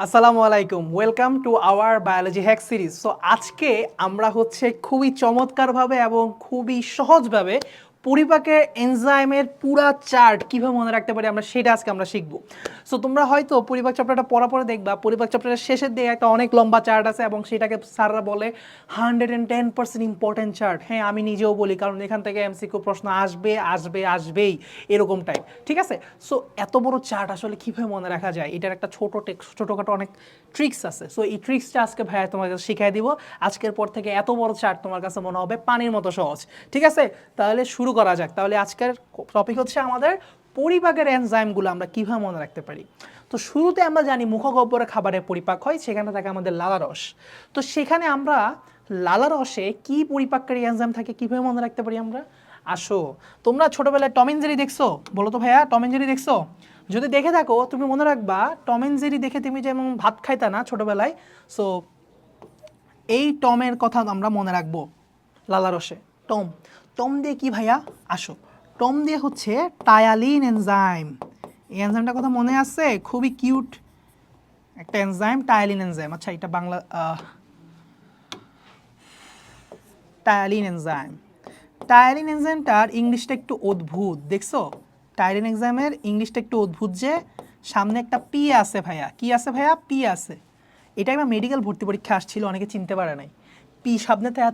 আসসালামু আলাইকুম welcome to our biology hack series so আজকে আমরা হচ্ছে খুবই চমৎকারভাবে এবং খুবই সহজভাবে পরিপাকের এনজাইমের পুরা চার্ট কীভাবে মনে রাখতে পারি আমরা সেটা আজকে আমরা শিখব। সো তোমরা হয়তো পরিপাক চ্যাপ্টারটা পড়া পরে দেখবা পরিপাক চ্যাপ্টারের শেষের দিকে একটা অনেক লম্বা চার্ট আছে এবং সেটাকে স্যাররা বলে hundred and ten percent important chart হ্যাঁ আমি নিজেও বলি, কারণ এখান থেকে এমসিকিউ প্রশ্ন আসবে আসবে, আসবেই, এরকম টাইপ ঠিক আছে? সো এত বড় চার্ট আসলে কীভাবে মনে রাখা যায়? এটার একটা ছোটো ছোটোখাটো অনেক ট্রিক্স আছে। সো এই ট্রিক্সটা আজকে ভাইয়া তোমার কাছে শিখাই দিব। আজকের পর থেকে এত বড় চার্ট তোমার কাছে মনে হবে পানির মতো সহজ। ঠিক আছে? তাহলে শুরু করা যাক। তাহলে আজকের টপিক হচ্ছে আমাদের পরিপাকের এনজাইমগুলো আমরা কীভাবে মনে রাখতে পারি? তো শুরুতে আমরা জানি মুখগহ্বরে খাবারের পরিপাক হয়, সেখানে থাকে আমাদের লালারস তো সেখানে আমরা লালারসে কি পরিপাককারী এনজাইম থাকে কীভাবে মনে রাখতে পারি আমরা? আসো, তোমরা ছোটবেলায় টম এন্ড জেরি দেখছ? বলো তো ভাইয়া, টম এন্ড জেরি দেখছ? যদি দেখে থাকো, তুমি মনে রাখবা টম এন্ড জেরি দেখে তুমি যেমন ভাত খাইতা না ছোটবেলায় সো এই টমের কথা আমরা মনে রাখব লালারসে টম টম দিয়ে কি ভাইয়া? আসো। টম দিয়ে হচ্ছে টায়ালিন এনজাইম। এই এনজাইমটার কথা মনে আছে? খুবই কিউট একটা এনজাইম টায়ালিন এনজাইম। আচ্ছা এটা বাংলা টায়ালিন এনজাইম। টায়ালিন এনজাইমটার ইংলিশটা একটু অদ্ভুত, দেখছ? টায়ালিন এনজাইমের ইংলিশটা একটু অদ্ভুত যে, সামনে একটা পি আছে ভাইয়া। কি আছে ভাইয়া? পি আছে। এটা একবার মেডিকেল ভর্তি পরীক্ষা আসছিল, অনেকে চিনতে পারে নাই। পি দেয়া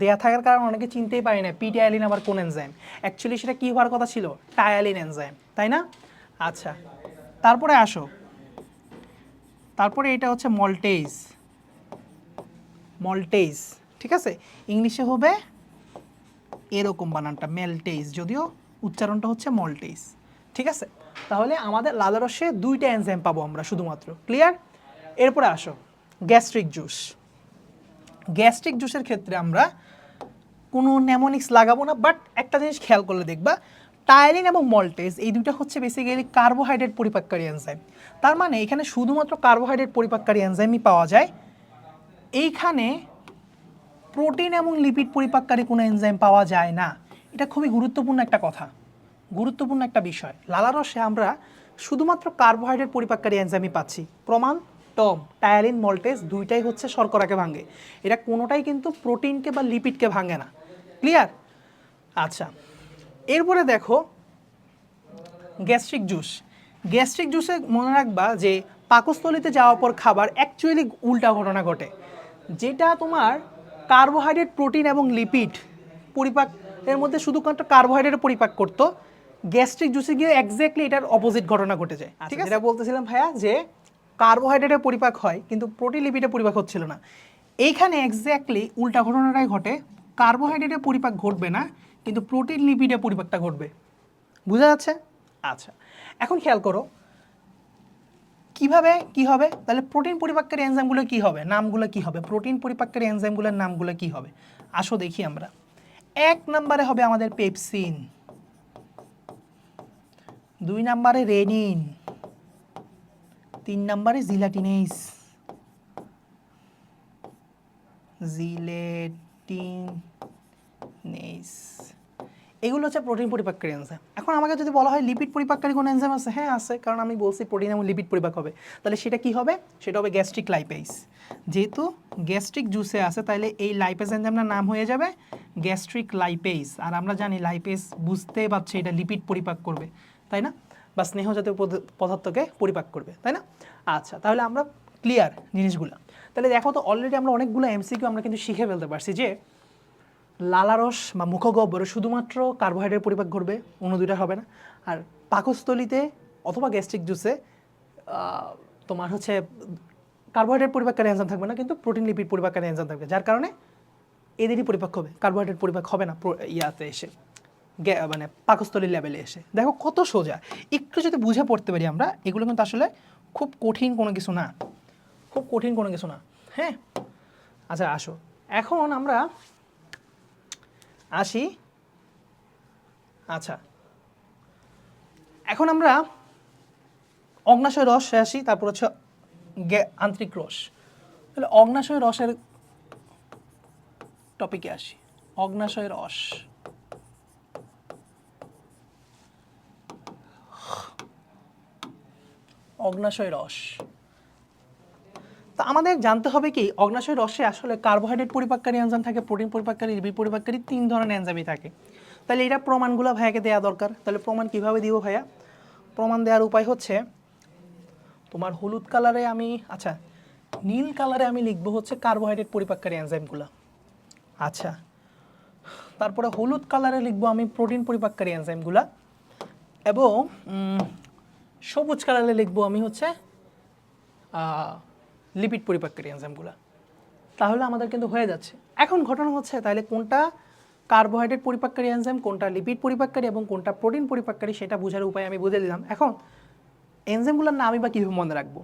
দেয়া থাকার কারণে অনেকে চিনতেই পারে না পি টায়ালিন আবার কোন এনজাইম অ্যাকচুয়ালি সেটা কী হওয়ার কথা ছিল? টায়ালিন এনজাইম তাই না? আচ্ছা তারপরে আসো। তারপরে এটা হচ্ছে মল্টেজ মল্টেজ ঠিক আছে? ইংলিশে হবে এরকম বানানটা মেলটেজ যদিও উচ্চারণটা হচ্ছে মল্টেজ ঠিক আছে? তাহলে আমাদের লালারসে দুইটা এনজাইম পাবো আমরা শুধুমাত্র ক্লিয়ার এরপরে আসো গ্যাস্ট্রিক জুস গ্যাস্ট্রিক জুসের ক্ষেত্রে আমরা কোনো নেমোনিক্স লাগাবো না বাট একটা জিনিস খেয়াল করলে দেখবা টায়ালিন এবং মল্টেজ এই দুটো হচ্ছে বেসিক্যালি কার্বোহাইড্রেট পরিপাককারী এনজাইম তার মানে এখানে শুধুমাত্র কার্বোহাইড্রেট পরিপাককারী এনজাইমই পাওয়া যায়। এইখানে প্রোটিন এবং লিপিড পরিপাককারী কোনো এনজাইম পাওয়া যায় না। এটা খুবই গুরুত্বপূর্ণ একটা কথা। গুরুত্বপূর্ণ একটা বিষয়। লালারসে আমরা শুধুমাত্র কার্বোহাইড্রেট পরিপাককারী এনজাইমই পাচ্ছি। প্রমাণ? টম টায়ালিন মল্টেজ দুইটাই হচ্ছে শর্করাকে ভাঙে। এটা কোনোটাই কিন্তু প্রোটিনকে বা লিপিডকে ভাঙে না। ক্লিয়ার? আচ্ছা এরপরে দেখো গ্যাস্ট্রিক জুস। গ্যাস্ট্রিক জুসে মনে রাখবা যে পাকস্থলিতে যাওয়ার পর খাবার অ্যাকচুয়ালি উল্টা ঘটনা ঘটে। যেটা তোমার কার্বোহাইড্রেট প্রোটিন এবং লিপিড পরিপাক এর মধ্যে শুধুমাত্র কার্বোহাইড্রেট পরিপাক করতো গ্যাস্ট্রিক জুসে গিয়ে এক্স্যাক্টলি এটার অপোজিট ঘটনা ঘটে যায় ঠিক আছে? এটা বলতেছিলাম ভাইয়া যে কার্বোহাইড্রেটের পরিপাক হয়, কিন্তু প্রোটিন লিপিডের পরিপাক হচ্ছিল না। এইখানে এক্স্যাক্টলি উল্টা ঘটনাটাই ঘটে। কার্বোহাইড্রেটের পরিপাক ঘটবে না, কিন্তু প্রোটিন লিপিডের পরিপাকটা ঘটবে। বোঝা যাচ্ছে? আচ্ছা এখন খেয়াল করো। কীভাবে কি হবে? তাহলে প্রোটিন পরিপাকের এনজাইমগুলো কি হবে? নামগুলো কি হবে? প্রোটিন পরিপাকের এনজাইমগুলোর নামগুলো কি হবে? আসো দেখি আমরা। এক নম্বরে হবে আমাদের পেপসিন। দুই নম্বরে রেনিন। তিন নম্বরে জিলাটিনেস জিলেটিনেস এগুলো হচ্ছে প্রোটিন পরিপাককারী এনজাইম। এখন আমাকে যদি বলা হয় লিপিড পরিপাককারী কোনো এনজাইম আছে? হ্যাঁ আছে, কারণ আমি বলছি প্রোটিন এবং লিপিড পরিপাক হবে। তাহলে সেটা কি হবে? সেটা হবে গ্যাস্ট্রিক লাইপেজ যেহেতু গ্যাস্ট্রিক জুসে আছে, তাহলে এই লাইপেজ এনজাইমটার নাম হয়ে যাবে গ্যাস্ট্রিক লাইপেজ আর আমরা জানি লাইপেজ বুঝতে পারছি এটা লিপিড পরিপাক করবে, তাই না? বা স্নেহ জাতীয় পদ- পদার্থকে পরিপাক করবে, তাই না? আচ্ছা তাহলে আমরা ক্লিয়ার জিনিসগুলো। তাহলে দেখো তো অলরেডি আমরা অনেকগুলো এমসিকিউ আমরা কিন্তু শিখে ফেলতে পারছি যে লালারস বা মুখগহ্বরে শুধুমাত্র কার্বোহাইড্রেট পরিপাক ঘটবে অন্য দুইটা হবে না। আর পাকস্থলিতে অথবা গ্যাস্ট্রিক জুসে তোমার হচ্ছে কার্বোহাইড্রেট পরিপাককারী এনজাইম থাকবে না, কিন্তু প্রোটিন লিপিড পরিপাককারী এনজাইম থাকবে, যার কারণে এদেরই পরিপাক হবে কার্বোহাইড্রেট পরিপাক হবে না ইয়াতে এসে। মানে পাকস্থলীর লেভেলে এসে। দেখো কত সোজা। একটু যদি বুঝে পড়তে পারি আমরা, এগুলো কিন্তু আসলে খুব কঠিন কোনো কিছু না। খুব কঠিন কোনো কিছু না। হ্যাঁ? আচ্ছা আসো। এখন আমরা আসি। আচ্ছা। এখন আমরা অগ্নাশয় রস আসি, তারপর হচ্ছে আন্তরিক রস। তাহলে অগ্নাশয় রসের টপিকে আসি। অগ্নাশয় রস। অগ্নাশয় রস। তো আমাদের জানতে হবে কি, অগ্নাশয় রসে আসলে কার্বোহাইড্রেট পরিপাককারী এনজাইম থাকে প্রোটিন পরিপাককারী লিপিড পরিপাককারী, তিন ধরনের এনজাইমই থাকে। তাহলে এটা প্রমাণগুলো ভাইয়াকে দেওয়া দরকার। তাহলে প্রমাণ কীভাবে দিব ভাইয়া? প্রমাণ দেওয়ার উপায় হচ্ছে, তোমার হলুদ কালারে আমি আচ্ছা নীল কালারে আমি লিখব হচ্ছে কার্বোহাইড্রেট পরিপাককারী এনজাইমগুলো আচ্ছা তারপরে হলুদ কালারে লিখব আমি প্রোটিন পরিপাককারী এনজাইমগুলো এবং সবুজ কালারে লিখব আমি হচ্ছে লিপিড পরিপাককারী এনজাইমগুলো তাহলে আমাদের কিন্তু হয়ে যাচ্ছে। এখন ঘটনা হচ্ছে, তাহলে কোনটা কার্বোহাইড্রেট পরিপাককারী এনজাইম কোনটা লিপিড পরিপাককারী এবং কোনটা প্রোটিন পরিপাককারী সেটা বোঝার উপায় আমি বুঝে দিলাম। এখন এনজাইমগুলোর নামই বা কীভাবে মনে রাখব?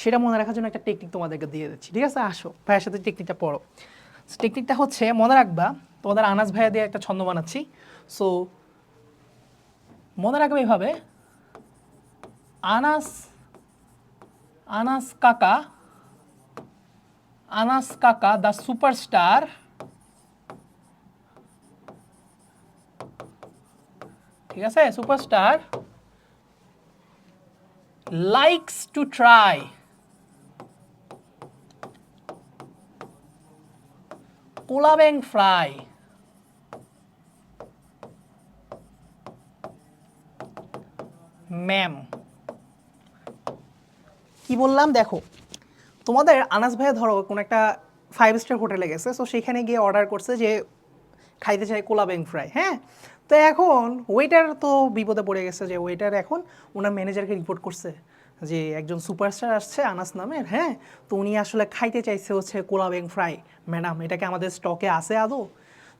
সেটা মনে রাখার জন্য একটা টেকনিক তোমাদেরকে দিয়ে দিচ্ছি। ঠিক আছে? আসো, ভাইয়ের সাথে টেকনিকটা পড়ো। টেকনিকটা হচ্ছে, মনে রাখবা, তোমাদের আনাজ ভাইয়া দিয়ে একটা ছন্দ বানাচ্ছি। সো মনে রাখবে এইভাবে আনাস আনাস কাকা আনাস কাকা দ্য সুপারস্টার ঠিক আছে সুপারস্টার লাইকস টু ট্রাই কোলাবেং ফ্রাই ম্যাম কি বললাম? দেখো, তোমাদের আনাস ভাইয়া ধরো কোনো একটা ফাইভ স্টার হোটেলে গেছে সো সেখানে গিয়ে অর্ডার করছে যে খাইতে চাই কোলা ব্যাং ফ্রাই হ্যাঁ? তো এখন ওয়েটার তো বিপদে পড়ে গেছে যে ওয়েটার এখন ওনার ম্যানেজারকে রিপোর্ট করছে যে একজন সুপারস্টার আসছে আনাস নামের হ্যাঁ? তো উনি আসলে খাইতে চাইছে হচ্ছে কোলা ব্যাং ফ্রাই ম্যাডাম এটাকে আমাদের স্টকে আছে আদৌ?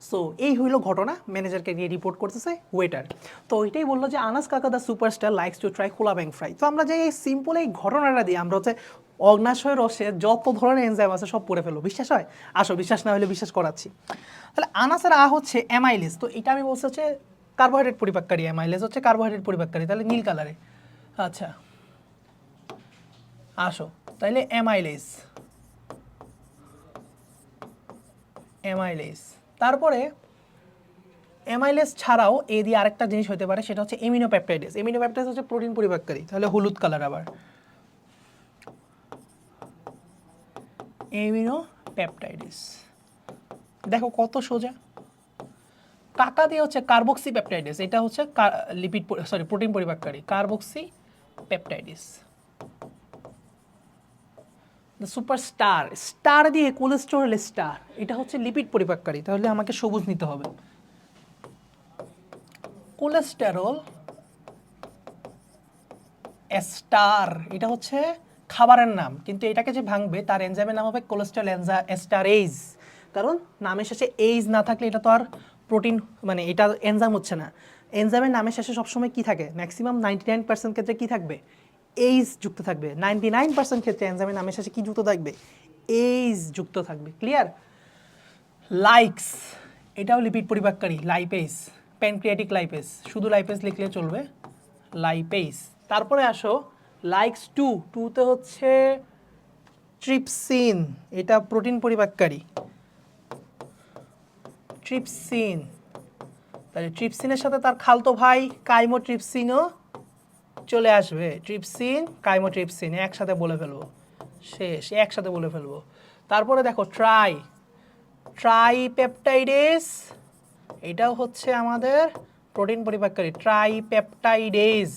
সো এই হইল ঘটনা ম্যানেজারকে নিয়ে রিপোর্ট করতেছে ওয়েটার তো ওইটাই বলল যে, আনাস কাকা the superstar likes to try কোলা ব্যাং ফ্রাই তো আমরা যে এই সিম্পল এই ঘটনাটা দিয়ে আমরা হচ্ছে অগ্নাশয় রসে যত ধরনের এনজাইম আছে সব পড়ে ফেলো বিশ্বাস হয়? আসো, বিশ্বাস না হলে বিশ্বাস করাচ্ছি। তাহলে আনাসের আ হচ্ছে অ্যামাইলেস তো এটা আমি বলছি হচ্ছে কার্বোহাইড্রেট পরিপাককারী অ্যামাইলেস হচ্ছে কার্বোহাইড্রেট পরিপাককারী, তাহলে নীল কালারে আচ্ছা। আসো তাহলে অ্যামাইলেস অ্যামাইলেস তারপরে অ্যামাইলেস ছাড়াও এ দিয়ে আরেকটা জিনিস হতে পারে, সেটা হচ্ছে এমিনোপ্যাপটাইডেস এমিনোপ্যাপটাইডেস হচ্ছে প্রোটিন পরিপাককারী, তাহলে হলুদ কালার আবার। এমিনোপ্যাপটাইডেস দেখো কত সোজা। কাকা দিয়ে হচ্ছে কার্বক্সি পেপটাইডিস এটা হচ্ছে লিপিড সরি প্রোটিন পরিপাককারী। Carboxypeptidase the super star star দিয়ে কোলেস্টেরল স্টার এটা হচ্ছে লিপিড পরিপাককারী, তাহলে আমাকে সবুজ নিতে হবে। কোলেস্টেরল স্টার এটা হচ্ছে খাবারের নাম, কিন্তু এটাকে যে ভাঙবে, তার এনজাইমের নাম হবে কোলেস্টেরল এনজা এস্টারেজ কারণ নামের শেষে এইজ না থাকলে এটা তো আর প্রোটিন মানে এটা এনজাইম হচ্ছে না। এনজাইমের নামের শেষে সবসময় কি থাকে? ম্যাক্সিমাম নাইনটি নাইন পার্সেন্ট ক্ষেত্রে কি থাকবে? এইজ যুক্ত থাকবে। নাইনটি নাইন পার্সেন্ট ক্ষেত্রে এনজাইমের নামের শেষে কি যুক্ত থাকবে? এইজ যুক্ত থাকবে। ক্লিয়ার লাইকস এটাও লিপিড পরিপাককারী লাইপেস প্যানক্রিয়াটিক লাইপেস শুধু লাইপেস লিখলে চলবে। লাইপেস তারপরে আসো লাইকস টু টুতে হচ্ছে ট্রিপসিন এটা প্রোটিন পরিপাককারী। ট্রিপসিন তাহলে ট্রিপসিনের সাথে তার খালতো ভাই কাইমো ট্রিপসিনও চলে আসবে ট্রিপসিন কাইমো ট্রিপসিন একসাথে বলে ফেলব। শেষ, একসাথে বলে ফেলব। তারপরে দেখো ট্রাই ট্রাইপেপটাইডেস এটাও হচ্ছে আমাদের প্রোটিন পরিপাককারী। ট্রাইপেপটাইডেজ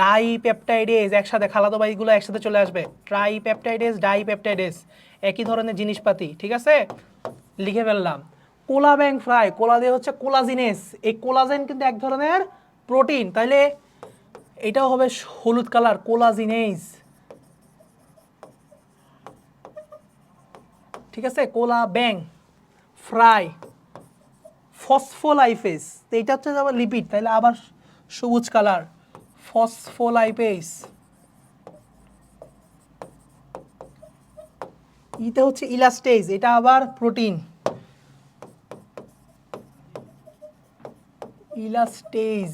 ডাইপেপটাইডেজ একসাথে খালাতো বাইগুলো একসাথে চলে আসবে। ট্রাইপেপটাইডেজ ডাইপেপটাইডেজ একই ধরনের জিনিসপাতি, ঠিক আছে? লিখে ফেললাম। কোলা ব্যাং ফ্রাই, কোলা দিয়ে হচ্ছে কোলাজিনেস। এই কোলাজেন কিন্তু এক ধরনের প্রোটিন। তাইলে এটাও হবে হলুদ কালার কোলাজিনেজ ঠিক আছে? কোলা ব্যাং ফ্রাই, ফসফোলাইফেস। তো এটা হচ্ছে আবার লিপিড তাহলে আবার সবুজ কালার ফসফোলাইপেস ইতে হচ্ছে ইলাস্টেজ, এটা আবার প্রোটিন। ইলাস্টেজ।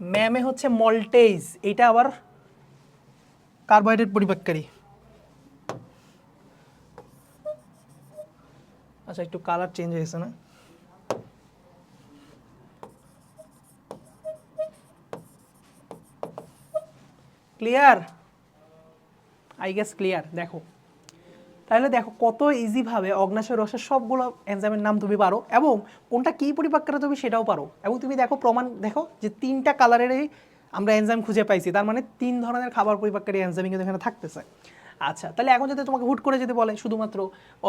ম্যামে হচ্ছে মল্টেজ এটা আবার কার্বোহাইড্রেট পরিপাককারী আচ্ছা একটু কালার চেঞ্জ হয়েছে না? ক্লিয়ার আই গেস ক্লিয়ার দেখো। তাহলে দেখো কত ইজিভাবে অগ্নাশয় রসের সবগুলো এনজাইমের নাম তুমি পারো এবং কোনটা কী পরিপাক করে তুমি সেটাও পারো। এবং তুমি দেখো প্রমাণ, দেখো যে তিনটা কালারেরই আমরা এনজাইম খুঁজে পাইছি, তার মানে তিন ধরনের খাবার পরিপাককারী এনজাইম কিন্তু এখানে থাকতেছে। আচ্ছা তাহলে এখন যদি তোমাকে হুট করে যদি বলে শুধুমাত্র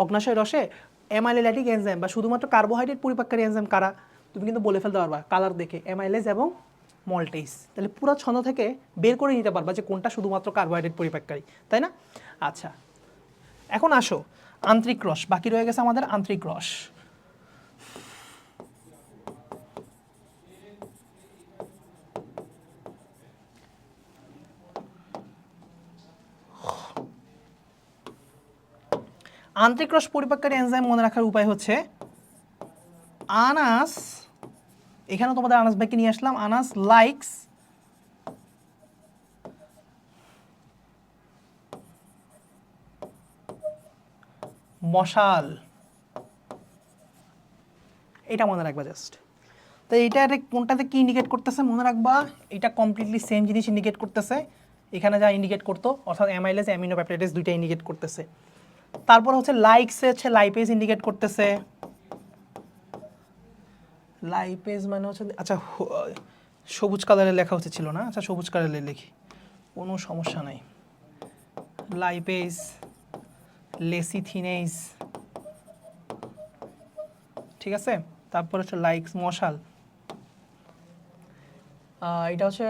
অগ্নাশয় রসে অ্যামাইলেলাটিক এনজাইম বা শুধুমাত্র কার্বোহাইড্রেট পরিপাককারী এনজাইম কারা, তুমি কিন্তু বলে ফেলতে পারবা কালার দেখে অ্যামাইলেজ এবং মল্টেস তাহলে পুরো ছন্দ থেকে বের করে নিতে পারবা যে কোনটা শুধুমাত্র কার্বোহাইড্রেট পরিপাককারী, তাই না? আচ্ছা এখন আসো, আন্তরিক রস, বাকি রয়ে গেছে আমাদের আন্তরিক রস। আন্তরিক রস পরিপাককারী এনজাইম মনে রাখার উপায় হচ্ছে আনাস এখানে তোমাদের আনাস ভাইকে নিয়ে আসলাম, আনাস লাইকস মশাল। এটা মনে রাখবা জাস্ট তো এইটা কোনটাতে কি ইন্ডিকেট করতেছে মনে রাখবা? এটা কমপ্লিটলি সেম জিনিস ইন্ডিকেট করতেছে। এখানে যা ইন্ডিকেট করতো, অর্থাৎ অ্যামাইলেস অ্যামিনো প্যাপটাইটিস দুইটা ইন্ডিকেট করতেছে। তারপর হচ্ছে লাইকসে হচ্ছে লাইপেজ ইন্ডিকেট করতেছে। লাইপেজ মানে হচ্ছে আচ্ছা সবুজ কালারের লেখা হচ্ছে ছিল না? আচ্ছা সবুজ কালারের লিখি। কোনো সমস্যা নাই। লাইপেজ লেসিথিনেজ ঠিক আছে? তারপর হচ্ছে লাইকস মশাল। এটা হচ্ছে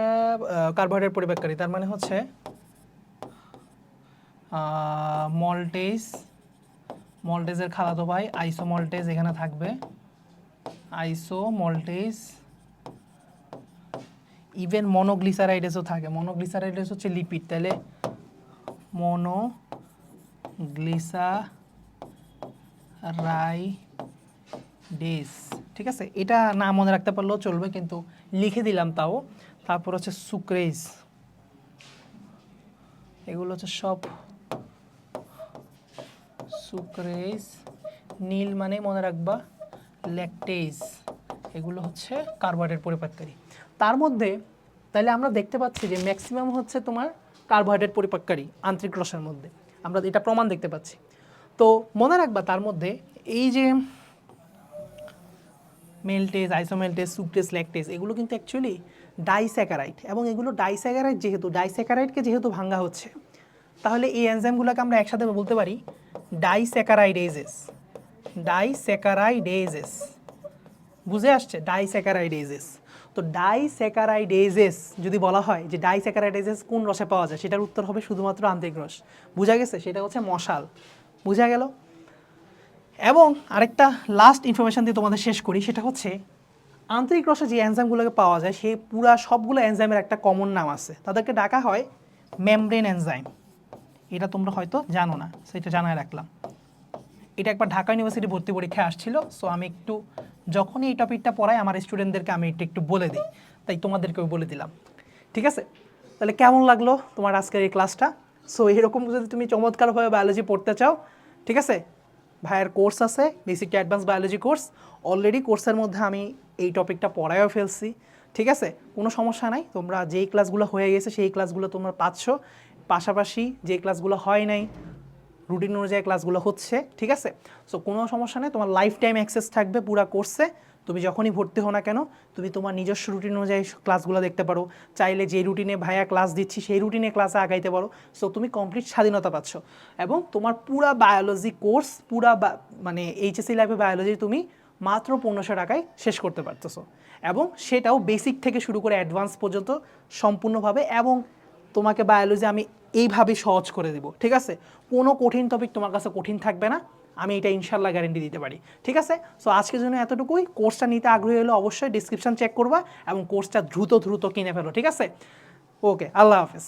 কার্বোহাইড্রেট পরিবেককারী তার মানে হচ্ছে মল্টেজ মল্টেজের খালাতো ভাই আইসো মল্টেজ এখানে থাকবে। আইসো মল্টেজ ইভেন মনোগ্লিসারাইডেসও থাকে। মনোগ্লিসারাইডেস হচ্ছে লিপিড তাহলে মনো গ্লিসা রাই ডেস। ঠিক আছে? এটা না মনে রাখতে পারলেও চলবে, কিন্তু লিখে দিলাম তাও। তারপর হচ্ছে সুক্রেজ এগুলো হচ্ছে সব সুক্রেজ নীল মানে মনে রাখবা ল্যাকটেজ এগুলো হচ্ছে কার্বোহাইড্রেট পরিপাককারী। তার মধ্যে তাহলে আমরা দেখতে পাচ্ছি যে ম্যাক্সিমাম হচ্ছে তোমার কার্বোহাইড্রেট পরিপাককারী, আন্তরিক রসের মধ্যে। আমরা এটা প্রমাণ দেখতে পাচ্ছি। তো মনে রাখবা তার মধ্যে এই যে মেলটেজ আইসোমেলটেজ সুপটেজ ল্যাকটেজ এগুলো কিন্তু অ্যাকচুয়ালি ডাইস্যাকারাইড এবং এগুলো ডাইস্যাকারাইড যেহেতু ডাইস্যাকারাইডকে যেহেতু ভাঙ্গা হচ্ছে, তাহলে এই এনজাইমগুলোকে আমরা একসাথে বলতে পারি ডাইস্যাকারাইডেজেস ডাইস্যাকারাইডেজেস বুঝে আসছে? ডাইস্যাকারাইডেজেস তো ডাইস্যাকারাইডেজেস যদি বলা হয়, যে ডাইস্যাকারাইডেজেস কোন রসে পাওয়া যায়? সেটার উত্তর হবে শুধুমাত্র আন্তরিক রস। বোঝা গেছে? সেটা হচ্ছে মশাল। বোঝা গেল? এবং আরেকটা লাস্ট ইনফরমেশন দিয়ে তোমাদের শেষ করি, সেটা হচ্ছে আন্তরিক রসে যে এনজাইমগুলোকে পাওয়া যায় সেই পুরা সবগুলো এনজাইমের একটা কমন নাম আছে। তাদেরকে ডাকা হয় মেমব্রেন এনজাইম এটা তোমরা হয়তো জানো না, সেটা জানায় রাখলাম। এটা একবার ঢাকা ইউনিভার্সিটি ভর্তি পরীক্ষায় আসছিল সো আমি একটু যখনই এই টপিকটা পড়াই, আমার স্টুডেন্টদেরকে আমি এটা একটু বলে দিই। তাই তোমাদেরকেও বলে দিলাম। ঠিক আছে? তাহলে কেমন লাগল তোমার আজকের এই ক্লাসটা সো এরকম যদি তুমি চমৎকারভাবে বায়োলজি পড়তে চাও, ঠিক আছে? ভাইয়ের কোর্স আছে বেসিকটা অ্যাডভান্স বায়োলজি কোর্স অলরেডি কোর্সের মধ্যে আমি এই টপিকটা পড়ায়ও ফেলছি। ঠিক আছে? কোনো সমস্যা নাই, তোমরা যেই ক্লাসগুলো হয়ে গেছে সেই ক্লাসগুলো তোমরা পাচ্ছ। পাশাপাশি যে ক্লাসগুলো হয় নাই রুটিন অনুযায়ী ক্লাসগুলো হচ্ছে, ঠিক আছে? সো কোনো সমস্যা নেই, তোমার লাইফ টাইম অ্যাক্সেস থাকবে পুরো কোর্সে তুমি যখনই ভর্তি হও না কেন, তুমি তোমার নিজস্ব রুটিন অনুযায়ী ক্লাসগুলো দেখতে পারো। চাইলে যে রুটিনে ভাইয়া ক্লাস দিচ্ছি, সেই রুটিনে ক্লাসে আগাইতে পারো। সো তুমি কমপ্লিট স্বাধীনতা পাচ্ছ। এবং তোমার পুরা বায়োলজি কোর্স পুরা মানে এইচএসসি লাইফে বায়োলজি তুমি মাত্র পনেরোশো টাকায় শেষ করতে পারতেছো। এবং সেটাও বেসিক থেকে শুরু করে অ্যাডভান্স পর্যন্ত সম্পূর্ণভাবে এবং তোমাকে বায়োলজি আমি এইভাবে সহজ করে দেবো, ঠিক আছে? কোনো কঠিন টপিক তোমার কাছে কঠিন থাকবে না, আমি এটা ইনশাল্লাহ গ্যারেন্টি দিতে পারি, ঠিক আছে? সো আজকের জন্য এতটুকুই কোর্সটা নিতে আগ্রহী হলে অবশ্যই ডিসক্রিপশান চেক করবা এবং কোর্সটা দ্রুত দ্রুত কিনে ফেলো, ঠিক আছে? ওকে আল্লাহ হাফেজ।